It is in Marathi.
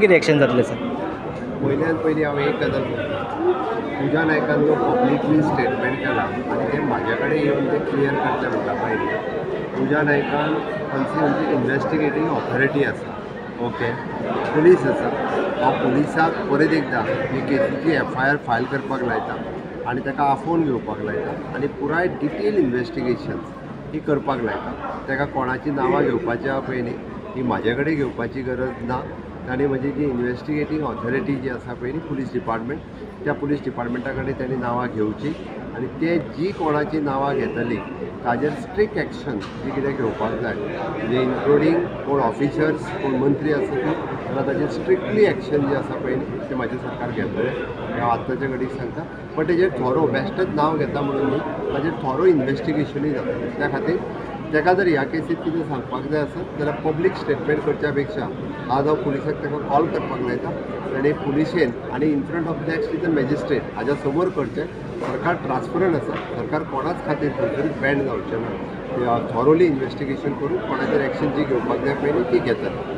किती ॲक्शन जातले सर पयल्यान पयलीं हांव एक गजाल करतां तुज्या नायकान जो पब्लिकली स्टेटमेंट केला आनी ते म्हाज्या कडेन येवन ते क्लियर करतले म्हणटा पयलीं तुज्या नायकान खंयची खंयची इन्वेस्टिगेटींग ऑथॉरिटी आसा ओके पुलीस आसा हांव पुलिसाक परत एकदां ही केसीची एफ आय आर फायल करपाक लायता आनी ताका आफोवन घेवपाक लायता आनी पुराय डिटेल इन्वेस्टिगेशन ही करपाक लायता. ताका कोणाची नांवां घेवपाच्या पयलीं ही म्हाजे कडेन घेवपाची गरज ना. आनी म्हजी जी इन्वेस्टिगेटींग ऑथॉरिटी जी आसा पळय न्ही पुलीस डिपार्टमेंट त्या पुलीस डिपार्टमेंटा कडेन तेणी नांवां घेवची आनी ते जी कोणाची नांवां घेतली ताजेर स्ट्रिक्ट एक्शन जी कितें घेवपाक जाय. म्हणजे इन्क्लुडींग कोण ऑफिसर्स कोण मंत्री आसा ती जाल्यार ताजेर स्ट्रिक्टली एक्शन जी आसा पळय न्ही तें म्हाजें सरकार घेतलें. हें हांव आत्ताच्या घडीक सांगता. पण तेजेर थोरो बेश्टच नांव घेता म्हणून न्ही ताजेर थोरो इन्वेस्टिगेशनूय जाता. त्या खातीर ताका जर ह्या केसीत कितें सांगपाक जाय आसत जाल्यार पब्लीक स्टेटमेंट करच्या पेक्षा आज हांव पुलिसाक ताका कॉल करपाक लायता आनी पुलिशेन आनी in front of next is the magistrate हाज्या समोर करचें सरकार ट्रान्सपरंट आसा सरकार कोणाच खातीर खंयतरी बँड जावचें ना थॉरोली इन्वेस्टिगेशन करून कोणाचेर एक्शन जी घेवपाक जाय न्ही ती घेतली